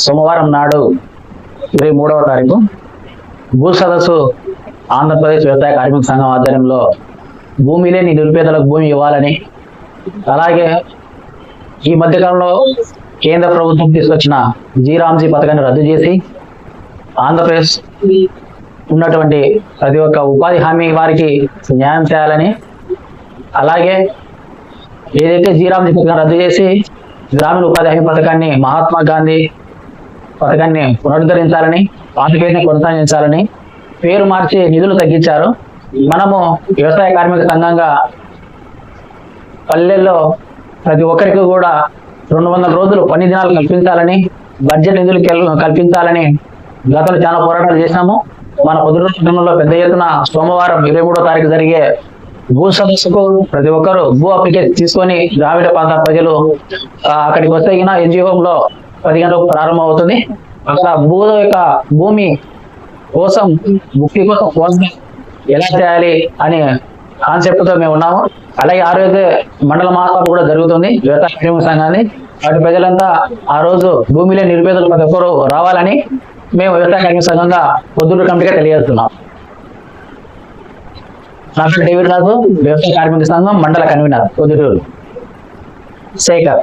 సోమవారం నాడు ఇరవై మూడవ తారీఖు భూ సదస్సు ఆంధ్రప్రదేశ్ వ్యవసాయ కార్మిక సంఘం ఆధ్వర్యంలో భూమి లేని నిరుపేదలకు భూమి ఇవ్వాలని అలాగే ఈ మధ్యకాలంలో కేంద్ర ప్రభుత్వం తీసుకొచ్చిన జీరామ్జీ పథకాన్ని రద్దు చేసి ఆంధ్రప్రదేశ్ ఉన్నటువంటి ప్రతి ఒక్క ఉపాధి హామీ వారికి న్యాయం చేయాలని అలాగే ఏదైతే జీరామ్జీ పథకం రద్దు చేసి గ్రామీణ ఉపాధి హామీ పథకాన్ని మహాత్మా గాంధీ పథకాన్ని పునరుద్ధరించాలని పాత పేరుని కొనసాగించాలని పేరు మార్చి నిధులు తగ్గించారు. మనము వ్యవసాయ కార్మిక సంఘంగా పల్లెల్లో ప్రతి ఒక్కరికి కూడా రెండు వందల రోజులు పని దినాలు కల్పించాలని బడ్జెట్ నిధులు కల్పించాలని గతంలో చాలా పోరాటాలు చేశాము. మన పొద్దులో పెద్ద ఎత్తున సోమవారం ఇరవై మూడో తారీఖు జరిగే భూ సదస్సుకు ప్రతి ఒక్కరు భూ అప్లికేషన్ తీసుకొని గ్రామీణ ప్రాంత ప్రజలు అక్కడికి వస్తే ఎన్జిఓ లో పది గంటలకు ప్రారంభం అవుతుంది అక్కడ భూ యొక్క భూమి కోసం ముక్తి కోసం కోసం ఎలా చేయాలి అని కాన్సెప్ట్తో మేము ఉన్నాము. అలాగే ఆరోగ్య మండల మహాసభ కూడా జరుగుతుంది వ్యవసాయ కార్మిక సంఘాన్ని. వాటి ప్రజలంతా ఆ రోజు భూమిలో నిరుపేదలు ప్రతి ఒక్కరు రావాలని మేము వ్యవసాయ కార్మిక సంఘంగా పొద్దుడు కమిటీగా తెలియజేస్తున్నాం. నా పేరు డేవిడ్ రాజు వ్యవసాయ కార్మిక సంఘం మండల కన్వీనర్ పొద్దుటూరు. శేఖర్.